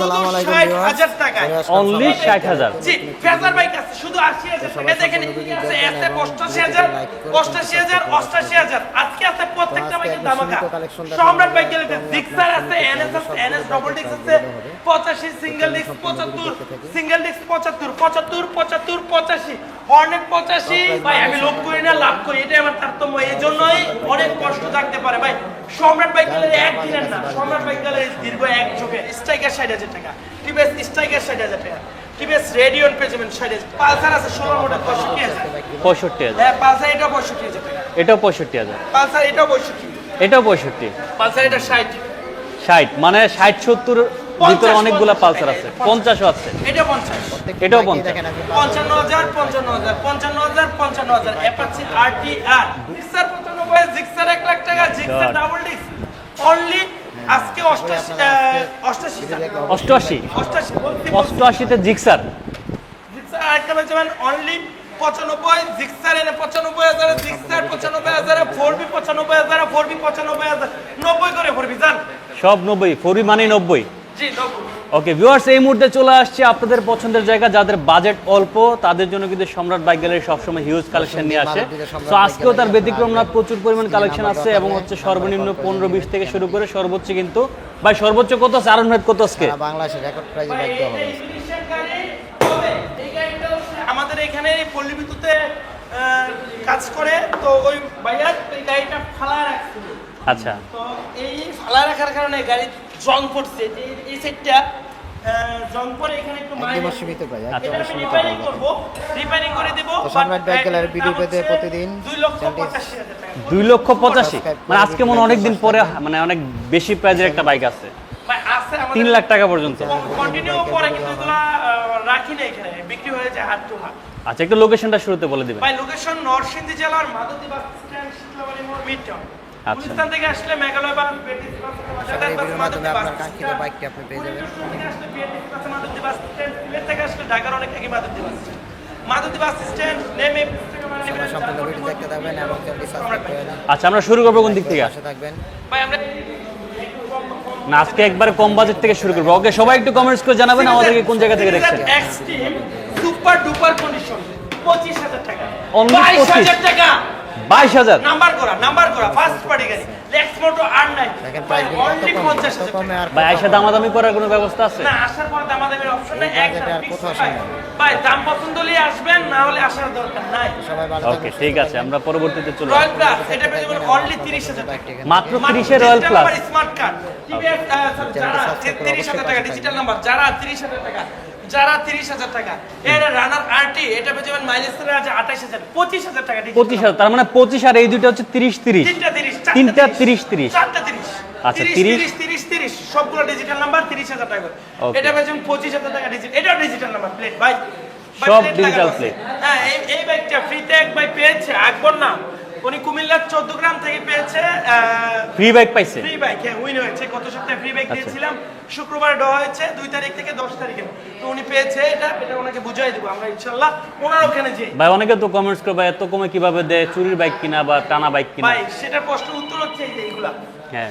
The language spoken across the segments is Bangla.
আসসালামু আলাইকুম সবাই। 60,000 জি ফেজার বাইক আছে শুধু আশি হাজার। সবাই টাকা দেখেন আছে এতে এবং অষ্টাশি ভিডিওতে হাজার like করে অষ্টাশি হাজার subscribe করে অষ্টাশি হাজার। আজকে আছে প্রত্যেকটা বাইকের দামাকা। সম্রাট। বাইক গেলে ডিক্সার আছে এনএস এনএস ডবল ডিক্স আছে। পঁচাশি সিঙ্গেল সম্পূর্ণ পঁচাত্তর। সিঙ্গেল ডিক্স পঁচাত্তর পঁচাত্তর পঁচাত্তর পঁচাশি। হর্নেট পঁচাশি। ভাই আমি লোভ করি না লাভ করি এটাই আমার তারতম্য। এই জন্যই অনেক কষ্ট থাকতে পারে। ভাই সম্রাট বাইক গেলে এক দিনের না সম্রাট বাইক গেলে দীর্ঘ এক যুগে স্ট্রাইকার ষাট হাজার টাকা। টিভিএস স্ট্রাইকার ষাট হাজার টাকা। টিভিএস রেডিয়ন যাবেন ষাট হাজার। পালসার আছে ষোলো মডেল পঁয়ষট্টি হাজার। পঁয়ষট্টি হাজার। হ্যাঁ পালসার এটাও পঁয়ষট্টি হাজার টাকা। এটাও পঁয়ষট্টি হাজার। পালসার এটাও পঁয়ষট্টি। এটাও পঁয়ষট্টি। পালসার এটা ষাট। ষাট মানে ষাট সত্তর ভিতরে অনেকগুলা পালসার আছে। পঞ্চাশ। পঞ্চাশও আছে। এটা পঞ্চাশ। এটাও পঞ্চাশ। পঞ্চান্ন হাজার পঞ্চান্ন হাজার পঞ্চান্ন হাজার পঞ্চান্ন হাজার Apache R T R Gixxer পঁচানব্বই জিক্সার এক লাখ টাকা জিক্সার ডাবল ডিস্ক অনলি আজকে অষ্টাশি অষ্টাশি অষ্টআশি অষ্টআশিতে জিক্সার জিক্সার আরেকটা যাবেন অনলি পঁচানব্বই জিক্সার এনে পঁচানব্বই হাজার জিক্সার পঁচানব্বই হাজার ফোর বি পঁচানব্বই হাজার ফোর বি পঁচানব্বই হাজার। নব্বই করে ফোর বি যান সব নব্বই ফোরি মানে নব্বই। ওকে ভিউয়ার্স এই মুহূর্তে চলে আসছে আপনাদের পছন্দের জায়গা যাদের বাজেট অল্প তাদের জন্য কিন্তু সম্রাট বাইক গ্যালারি সবসময় হিউজ কালেকশন নিয়ে আসে। তো আজকেও তার ব্যতিক্রম না প্রচুর পরিমাণ কালেকশন আছে এবং হচ্ছে সর্বনিম্ন পনেরো বিশ থেকে শুরু করে সর্বোচ্চ কিন্তু ভাই সর্বোচ্চ কত আছে? আরন ভাই কত আজকে? বাংলাদেশের রেকর্ড প্রাইজে বাইক দেওয়া হবে। আমাদের এখানে পল্লী বিদ্যুতে কাজ করে। তো ওই ভাইয়ার গাড়িটা ফালা রাখছিল আচ্ছা। তো এই ফালা রাখার কারণে গাড়ি জং পড়ছে। যে এই সাইডটা জং পরে এখানে একটু একদম সীমিত প্রাইস এটা সীমিত রিপেয়ারিং করব। রিপেয়ারিং করে দেব সম্রাট বাইক গ্যালারি ভিডিও পেতে প্রতিদিন 2 লক্ষ 85 হাজার টাকা। দুই লক্ষ পঁচাশি? Subscribe মানে আজকে মনে অনেকদিন পরে মানে অনেক বেশি প্রাইজের একটা বাইক আছে। ভাই আছে আমাদের তিন লাখ টাকা পর্যন্ত। কন্টিনিউ পরে কিন্তু এগুলা রাখি না এখানে বিক্রি হয়ে যায় হাট টু হাট। আচ্ছা একটু লোকেশনটা শুরুতে বলে দিবেন। ভাই লোকেশন নরসিংদী জেলার মাধবদী বাস স্ট্যান্ড মোড় মিড টাউন আচ্ছা। থেকে আসলে মেঘালয় বা কাঙ্ক্ষিত বাইকটি আপনি পেয়ে যাবেন। থেকে আসলে ঢাকার অনেক Madhabdi bus Madhabdi bus stand নেমে করে আচ্ছা আমরা শুরু করব কোন দিক থেকে? থাকবেন। ভাই আমরা না আজকে একবারে কম বাজেট থেকে শুরু করব। ওকে সবাই একটু কমেন্টস করে জানাবেন আমাদেরকে কোন জায়গা থেকে দেখছেন? সুপার ডুপার কন্ডিশন 25000 টাকা। Only 22000 টাকা। বাইশ হাজার। নাম্বার করা নাম্বার করা ফার্স্ট পার্টি গাড়ি। লেক্স মোটো আর নাই। ভাই প্রাইস অনলি কত কম 50000 কত কমে আর ভাই আইসা দামাদামি করার কোনো ব্যবস্থা আছে? না আসার পর দামাদামির অপশন নাই কোথাও ভাই। দাম পছন্দ হলে আসবেন না হলে আসার দরকার নাই। সবাই ভালো ওকে ঠিক আছে আমরা পরবর্তীতে চলে রয়্যাল প্লাস এটা পেয়ে যাবেন অনলি 30000 টাকা। বাইকটি এখানে মাত্র royal plus smart card TVS 30000 টাকা ডিজিটাল নাম্বার যারা 30000 টাকা যারা 30000 টাকা। এর রানার আরটি এটা পেয়ে যাবেন মাইলেজ আছে 28000 25000 টাকা digital পঁচিশ হাজার তার মানে পঁচিশ আর এই দুইটা হচ্ছে তিরিশ তিরিশ। তিনটা 30 তিনটা 30, 30 চারটা 30 আচ্ছা, 30 30 30 30 30 সবগুলো ডিজিটাল নাম্বার 30000 টাকা। এটা যাবেন 25000 টাকা ডিজিটাল এটাও ডিজিটাল নাম্বার প্লেট ভাই। সব আছে। plate। হ্যাঁ এই এই বাইকটা ফ্রিতে এক ভাই পেয়েছে। আকবর না উনি কুমিল্লার 14 গ্রাম থেকে পেয়েছে ফ্রি বাইক পাইছে? ফ্রি বাইক হ্যাঁ উইন হয়েছে। গত সপ্তাহে ফ্রি বাইক আচ্ছা। দিয়েছিলাম। শুক্রবার দেওয়া হয়েছে দুই তারিখ থেকে দশ তারিখে। তো উনি পেয়েছে এটা এটা ওনাকে বুঝাই দেবো আমরা ইনশাল্লাহ ওনার ওখানে যে ভাই অনেকে তো কমেন্টস করে ভাই এত কমে কীভাবে দেয়? চুরির বাইক কিনা বা টানা বাইক কিনা? ভাই সেটার প্রশ্ন উত্তর হচ্ছে এইগুলা হ্যাঁ।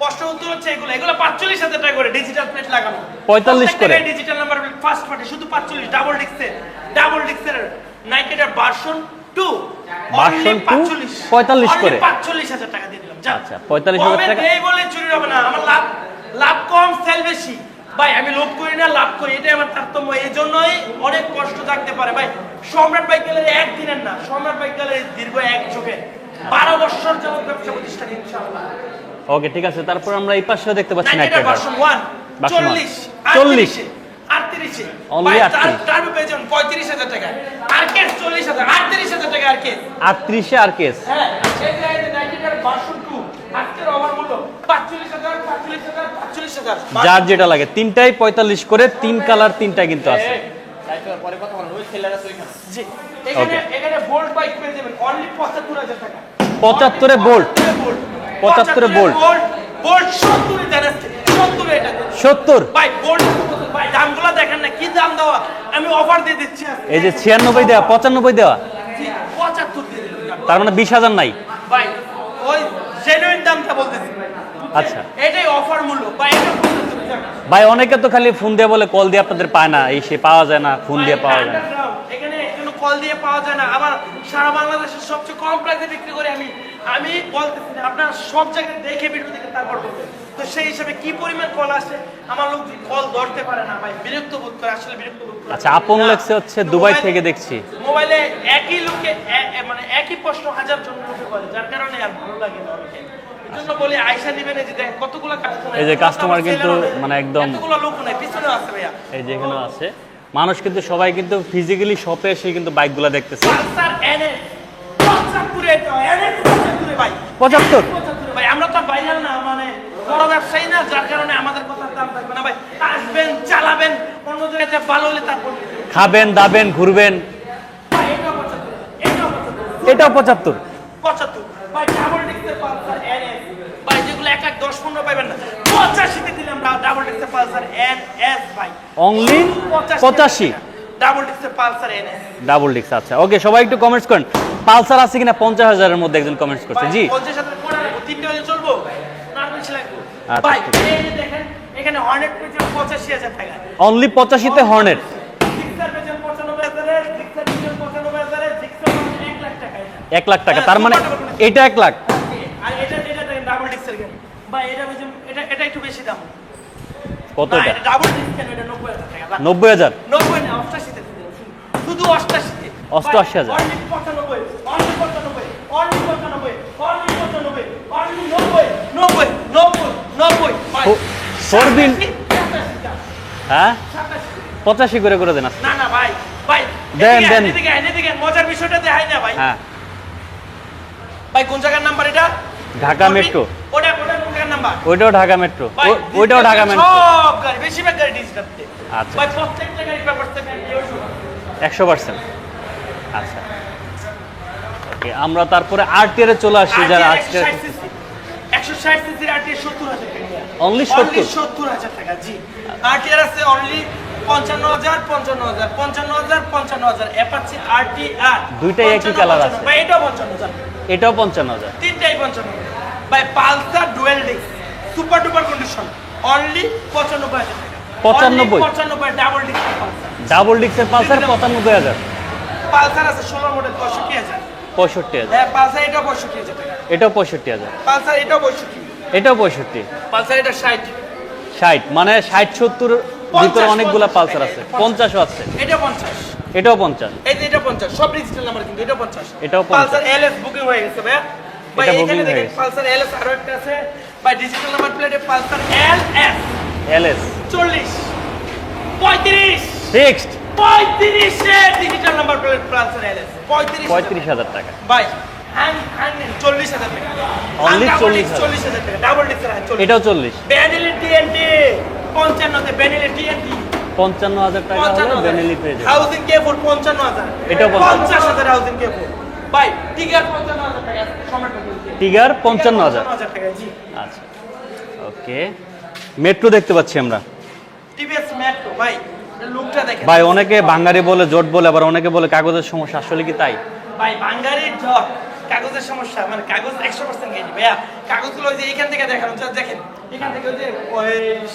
প্রশ্ন উত্তর হচ্ছে এগুলো। এগুলো পাঁচচল্লিশ হাজার টাকা করে ডিজিটাল প্লেট লাগানো। 45 করে। ডিজিটাল নাম্বার ফার্স্ট পার্টি শুধু পাঁচচল্লিশ ডাবল ডিক্সের ডাবল ডিক্সের ভার্সন টু ভার্সন টু পঁয়তাল্লিশ করে। পাঁচচল্লিশ হাজার টাকা দিয়ে দিলাম আচ্ছা পঁয়তাল্লিশ হাজার টাকা। এই বলে চুরি হবে না আমার লাভ লাভ কম সেল বেশি। ভাই আমি লোভ করি না লাভ করি এটাই আমার তারতম্য। এই জন্যই অনেক কষ্ট থাকতে পারে। ভাই সম্রাট বাইক গ্যালারি একদিনের না সম্রাট বাইক গ্যালারি দীর্ঘ এক চোখে। বারো বছর যেমন ব্যবসা প্রতিষ্ঠান ইনশাআল্লাহ। ওকে ঠিক আছে তারপর আমরা এই পাশে দেখতে পাচ্ছি না একটা ভার্সন 1 40 40 আটত্রিশে Only আটত্রিশ। টার্বো পেয়েছেন পঁয়ত্রিশ হাজার টাকা। আরকেস চল্লিশ হাজার আটত্রিশ হাজার টাকা আরকেস আটত্রিশে আর কেস। হ্যাঁ এই যে এই যে টু আজকের ওভার মূল্য পাঁচচল্লিশ হাজার পাঁচচল্লিশ হাজার পাঁচচল্লিশ হাজার। যার যেটা লাগে তিনটাই পঁয়তাল্লিশ করে তিন কালার তিনটাই কিন্তু আছে। জি এখানে এখানে বোল্ট বাইক পেয়ে যাবেন অনলি পঁচাত্তর হাজার টাকা। পঁচাত্তরে বোল্ট পঁচাত্তরে বোল্ট বোল্ট সত্তরে জানাচ্ছে সত্তরে এটা। সত্তর। ভাই বোল্ট ভাই দামগুলো দেখেন না কি দাম দেওয়া আমি অফার দিয়ে দিচ্ছি আজকে। এই যে ছিয়ানব্বই দেওয়া পঁচানব্বই দেওয়া? তার মানে বিশ হাজার নাই? ভাই ওই জেনুইন দামটা বলতেছি। আচ্ছা। এটাই অফার মূল্য। ভাই অনেকে তো খালি ফোন দিয়ে বলে কল দিয়ে আপনাদের পায় না। এই সে পাওয়া যায় না ফোন দিয়ে পাওয়া যায় না। এখানে কল দিয়ে পাওয়া যায় না। আবার সারা বাংলাদেশের সবচেয়ে কম প্রাইসে বিক্রি করে আমি। আমি বলতেছি না আপনার সব জায়গায় দেখে ভিডিও দেখে তারপর তো সেই হিসাবে কি পরিমাণ কল আসে? আমার লোক কল ধরতে পারে না ভাই বিরক্ত বোধ করে আসলে বিরক্ত বোধ করে। আচ্ছা, আপন লাগছে হচ্ছে দুবাই থেকে দেখছি। মোবাইলে একই লোকে মানে একই প্রশ্ন হাজার জন লোকে করে যার কারণে আর ভালো লাগে না অনেকে এই বলি আয়সা নিবেন এই যে দেখেন কতগুলো কাস্টমার এই যে customer কিন্তু মানে একদম- এতগুলো লোক নাই পিছনে আছে ভাইয়া। এই যে আছে। মানুষ কিন্তু সবাই কিন্তু ফিজিক্যালি শপে এসে কিন্তু বাইকগুলো দেখতেছে। পঁচাত্তরে এটা পঁচাত্তরে ভাই। পঁচাত্তর? ভাই আমরা তো না মানে বড় ব্যবসায়ী না যার কারণে আমাদের কথার দাম থাকবে না ভাই। আসবেন চালাবেন অন্য ভালো হলে তারপর খাবেন দাবেন ঘুরবেন। এটাও পঁচাত্তর পঁচাত্তর। ভাই ডাবল পালসার এনএস ভাই যেগুলো এক এক দশ পনেরো পাইবেন না। পঁচাশিতে দিলাম ডাবল ডিস্কের পালসার এন এস ভাই। অনলি পঁচাশি। ডাবল ডিস্কের পালসার এনএস ডাবল ডিক্স আচ্ছা। ওকে সবাই একটু কমেন্টস করেন। পালসার আছে কিনা? পঞ্চাশ হাজারের মধ্যে একজন কমেন্টস করছে। জি। পঞ্চাশ হাজার তিনটে হলে চলবো? এখানে হর্নেট পেয়েছে পঁচাশি হাজার টাকা। অনলি পঁচাশিতে হর্নেট পেয়েছেন হাজারে পেয়েছেন হাজারে পেয়েছেন এক লাখ টাকা তার মানে এটা এক লাখ। এটা দেখেন ডাবল ডিক্সের হ্যাঁ? পঁচাশি করে করে দেন না না ভাই ভাই দেন, দেন। মজার বিষয়টা দেখাই না ভাই। হ্যাঁ। ভাই কোন জায়গার নাম্বার এটা? ঢাকা মেট্রো। ওটা ওটা কোন জায়গার নাম্বার? ওইটাও ঢাকা মেট্রো। ভাই, ওইটাও ঢাকা মেট্রো। সব গাড়ি বেশিরভাগ গাড়ি ডিজিটাল আচ্ছা। ভাই প্রত্যেকটা গাড়ি একশো পার্সেন্ট। আচ্ছা। ওকে আমরা তারপরে আরটিআর এ চলে আসছি যারা আজকে একশো ষাট সিসির আরটিআর সত্তর হাজার টাকা Only 70? সত্তর হাজার টাকা জি। আরটিআর আছে অনলি পঞ্চান্ন হাজার পঞ্চান্ন হাজার পঞ্চান্ন হাজার পঞ্চান্ন হাজার। অ্যাপাচি আরটিআর দুইটাই একই colour আছে। ভাই এটাও পঞ্চান্ন হাজার। এটাও পঞ্চান্ন হাজার। তিনটাই পঞ্চান্ন ভাই Pulsar dual disc super duper condition only পঁচানব্বই হাজার টাকা। 95? পঁচানব্বই ডাবল ডিস্ক ডাবল ডিক্সের পালসার। পঁচানব্বই হাজার। পালসার আছে ষোলো মডেল পঁয়ষট্টি হাজার। হ্যাঁ পালসার পঁয়ষট্টি হাজার টাকা। এটাও পঁয়ষট্টি হাজার। পালসার এটাও পঁয়ষট্টি। এটাও পঁয়ষট্টি। পালসার এটা ষাট। ষাট মানে ষাট সত্তর ভিতরে অনেকগুলা পালসার আছে। পঞ্চাশও আছে। এটা পঞ্চাশ। এটাও পঞ্চাশ। এই এটা পঞ্চাশ সব ডিজিটাল নাম্বার কিন্তু এটা পঞ্চাশ। এটাও পঞ্চাশ। পালসার এলএস বুকিং হয়ে গেছে ভাই ভাই এটা এখানে দেখেন গেছে। পালসার এলএস আরও একটা আছে। ভাই ডিজিটাল নাম্বার প্লেটে পালসার এলএস এলএস চল্লিশ পঁয়ত্রিশ। ফিক্সড পঁয়ত্রিশে digital number plate Pulsar LS পঁয়ত্রিশ পঁয়ত্রিশ হাজার টাকা। ভাই চল্লিশ হাজার টাকা। Only ডাবল 40,000 ডিস্ক চল্লিশ হাজার টাকা ডাবল ডিস্ক এটাও চল্লিশ। ব্যানিলি টিএনটি পঞ্চান্নতে ব্যানিলি টিএনটি পঞ্চান্ন হাজার টাকা হলে বেনেলি পেয়ে যাবে হাউজিং কে ফোর পঞ্চান্ন হাজার। এটাও। পঞ্চাশ হাজার হাউজিং কে ফোর ভাই টিকার পঞ্চান্ন হাজার টাকা টিগার পঞ্চান্ন হাজার। টাকা জি। আচ্ছা ওকে। মেট্রো দেখতে পাচ্ছি আমরা। টিভিএস মেট্রো ভাই লুকটা দেখেন। ভাই অনেকে বাঙালি বলে জোট বলে আবার অনেকে বলে কাগজের সমস্যা আসলে কি তাই? ভাই বাঙ্গালির ঝড় কাগজের সমস্যা মানে কাগজ একশো পার্সেন্ট গেছি ভাইয়া কাগজগুলো ওই যে এখান থেকে দেখানো দেখেন এখান থেকে ওই যে ওই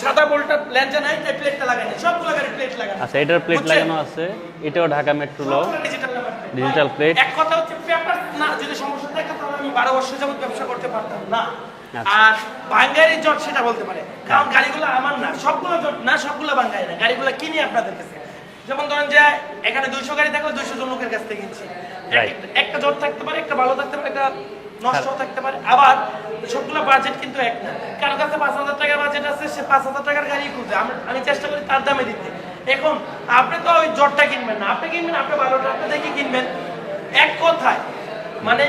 সাদা নাই তাই প্লেটটা লাগানো সবগুলো গাড়ি প্লেট লাগানো। আচ্ছা এটার প্লেট লাগানো আছে এটাও ঢাকা মেট্রো ল ডিজিটাল plate। এক কথা হচ্ছে পেপার না যদি সমস্যা থাকে তাহলে আমি বারো বছর যাবত ব্যবসা করতে পারতাম না। আচ্ছা। আর বাঙ্গারি জট সেটা বলতে পারে। কারণ গাড়িগুলো আমার না সবগুলো জট না সবগুলো বাঙ্গারি না। গাড়িগুলো কিনি আপনাদের কাছে। যেমন ধরেন যে এখানে দুইশো গাড়ি থাকলে দুইশো জন লোকের কাছ থেকে কিনছি। একটা জট থাকতে পারে একটা ভালো থাকতে পারে একটা নষ্ট থাকতে পারে। আবার সবগুলো বাজেট কিন্তু এক না। কারও কাছে পাঁচ হাজার টাকার বাজেট আছে সে পাঁচ হাজার টাকার গাড়ি খুঁজে। আমি চেষ্টা করি তার দামে দিতে। এখন আপনি তো ওই জটটা কিনবেন না। আপনি কিনবেন আপনি ভালোটা আপনি দেখে কিনবেন। এক কথায় মানে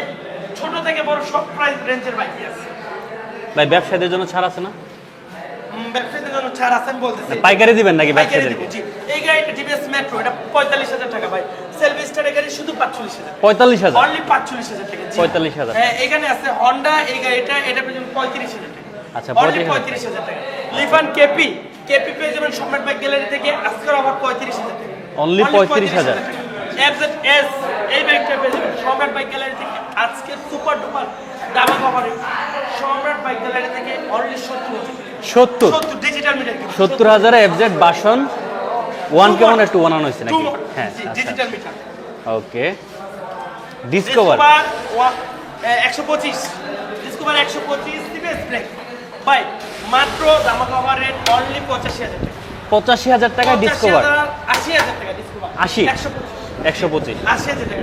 ছোট থেকে বড় সব প্রাইস রেঞ্জের বাইকই আছে। ভাই ব্যবসায়ীদের জন্য ছাড় আছে না? ব্যবসায়ীদের জন্য ছাড় আছে আমি বলতেছি। পাইকারি দিবেন নাকি ব্যবসায়ীদেরকে। এই গাড়িটা টিভিএস মেট্রো এটা পঁয়তাল্লিশ হাজার টাকা ভাই। সেলফি স্টারের গাড়ি শুধু পাঁচচল্লিশ হাজার পঁয়তাল্লিশ হাজার। অনলি পাঁচচল্লিশ হাজার টাকা 45,000 হ্যাঁ এখানে আছে এই গাড়িটা এটা পর্যন্ত পঁয়ত্রিশ হাজার টাকা। আচ্ছা, 35,000 টাকা। লিফান কেপি কেপি পেয়ে যাবেন সম্রাট বাইক গ্যালারি থেকে আজকের আবার পঁয়ত্রিশ হাজার টাকা। Only 35,000 এফজেড এস এই বাইকটা পেয়ে যাবেন সম্রাট বাইক গ্যালারি থেকে আজকে সুপার ডুপার দামা কভারে সম্রাট বাইক গ্যালারি থেকে অনলি সত্তর হাজার টাকা। সত্তর। সত্তর ডিজিটাল মিটার কিন্তু। সত্তর হাজারে এফজেড বাসন ওয়ান কেমন একটু ওয়ান হয়েছে নাকি? হ্যাঁ ডিজিটাল মিটার ওকে ডিসকভার একশো পঁচিশ। ডিসকভার একশো পঁচিশ টিভিএস ব্রেক ভাই মাত্র ধামাকা অফার রেট অনলি পঁচাশি হাজার টাকা। পঁচাশি হাজার টাকা ডিসকভার আশি হাজার টাকা ডিসকভার আশি? একশো পঁচিশ। আশি হাজার টাকা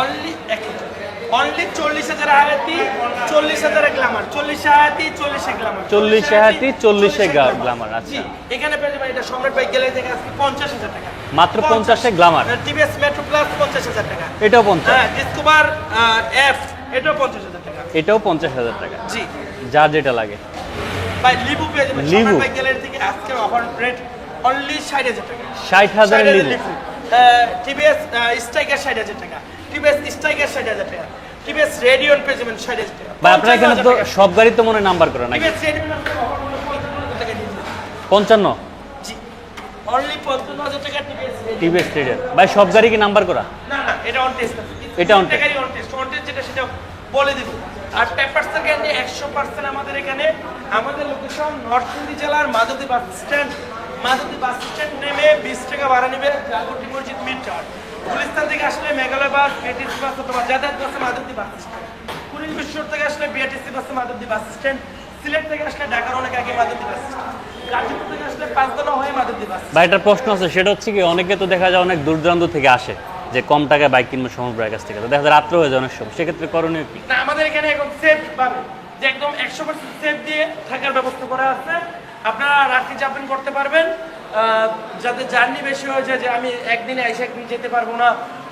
অনলি অনলি চল্লিশ হাজার আয়াতি চল্লিশ হাজার গ্লামার চল্লিশ আয়াতি চল্লিশ গ্লামার চল্লিশ আয়াতি, চল্লিশে গ্লামার, আচ্ছা। এখানে পেয়ে যাবেন এটা সম্রাট বাইক গেলে থেকে আজকে পঞ্চাশ হাজার টাকা। মাত্র 50 এ গ্লামার। টিভিএস মেট্রো প্লাস পঞ্চাশ হাজার টাকা। এটাও পঞ্চাশ। হ্যাঁ ডিসকভার এফ এটাও পঞ্চাশ হাজার টাকা। এটাও পঞ্চাশ হাজার টাকা। জি। যার যেটা লাগে। ভাই লিবু পেয়ে যাবেন। সম্রাট বাইক গ্যালারি থেকে আজকে অফার রেট অনলি ষাট হাজার টাকা। ষাট হাজার লিবু টিভিএস স্ট্রাইকার ষাট হাজার টাকা। টিভিএস স্ট্রাইকার ষাট হাজার টাকা। টিভিএস রেডিয়ন পেয়ে যাবেন ষাট হাজার টাকা ভাই আপনার এখানে তো সব গাড়ি তো মনে নাম্বার করা নাকি? টিভিএস রেডিয়ন টাকা দিয়ে দিবেন। পঞ্চান্ন? জি। অনলি পঞ্চান্ন হাজার টাকা টিভিএস টিভিএস ট্রেডার ভাই সব গাড়ি কি নাম্বার করা? না না এটা অন টেস্ট এটা test। টাকারই অন টেস্ট অন টেস্ট যেটা সেটা বলে দিব। আর পেপারসের গ্যারান্টি একশো পার্সেন্ট আমাদের এখানে। আমাদের লোকেশন নরসিংদী জেলার Madhabdi bus stand Madhabdi bus stand নেমে বিশ টাকা ভাড়া নেবে জাগরটি মসজিদ মিড টাওয়ার গুলিস্তান থেকে আসলে মেঘালয় বাস বিএটিসি বাস অথবা যাতায়াত বাসে মাধবদী বাস স্ট্যান্ড কুড়িল বিশ্বর থেকে আসলে বিআরটিসি বাসে মাধবদী বাস স্ট্যান্ড সিলেট থেকে আসলে ঢাকার অনেক আগে মাধবদী বাস গাজীপুর থেকে আসলে পাঁচদনা হয়ে মাধবদী বাস ভাই একটা প্রশ্ন আছে সেটা হচ্ছে কি অনেকে তো দেখা যায় অনেক দূর দূরান্ত থেকে আসে যে কম টাকায় বাইক কিনবে সমর ভাইয়ের কাছ থেকে। তো দেখা যায় রাত্রে হয়ে যায় অনেক সময় সেক্ষেত্রে করণীয় কি? না আমাদের এখানে এখন সেফ পাবে যে একদম একশো পার্সেন্ট সেফ দিয়ে থাকার ব্যবস্থা করা আছে। আপনারা রাত্রি যাপন করতে পারবেন। যাতে জার্নি বেশি হয়ে যায় যে আমি একদিনে এসে একদিন যেতে পারব না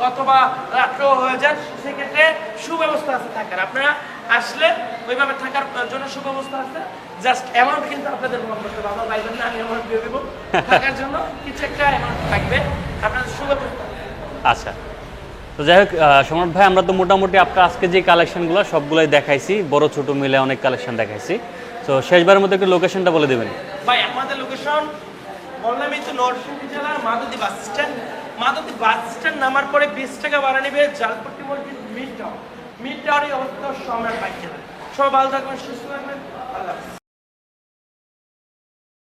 অথবা রাত্রেও হয়ে যায় সেক্ষেত্রে সুব্যবস্থা আছে থাকার। আপনারা আসলে ওইভাবে থাকার জন্য সুব্যবস্থা আছে। জাস্ট অ্যামাউন্ট কিন্তু আপনাদের বহন করতে হবে। আমার বাইরের না আমি অ্যামাউন্ট দিয়ে দেবো। থাকার জন্য কিছু একটা অ্যামাউন্ট থাকবে। আপনাদের সুব্যবস্থা আচ্ছা। তো যাই হোক ভাই আমরা তো মোটামুটি আপনার আজকে যে কালেকশনগুলো সবগুলোই দেখাইছি। বড় ছোট মিলে অনেক কালেকশন দেখাইছি। তো শেষবারের মধ্যে একটু লোকেশনটা বলে দেবেন। ভাই আমাদের লোকেশন বললামই তো নরসিংদী জেলার মাদুদি বাস স্ট্যান্ড মাদুদি বাস স্ট্যান্ড নামার পরে বিশ টাকা ভাড়া নেবে জালপট্টি মসজিদ, মিড টাউন। মিড টাউনে অবস্থা সময় বাইক সব ভালো থাকবেন, সুস্থ থাকবেন। আল্লাহ।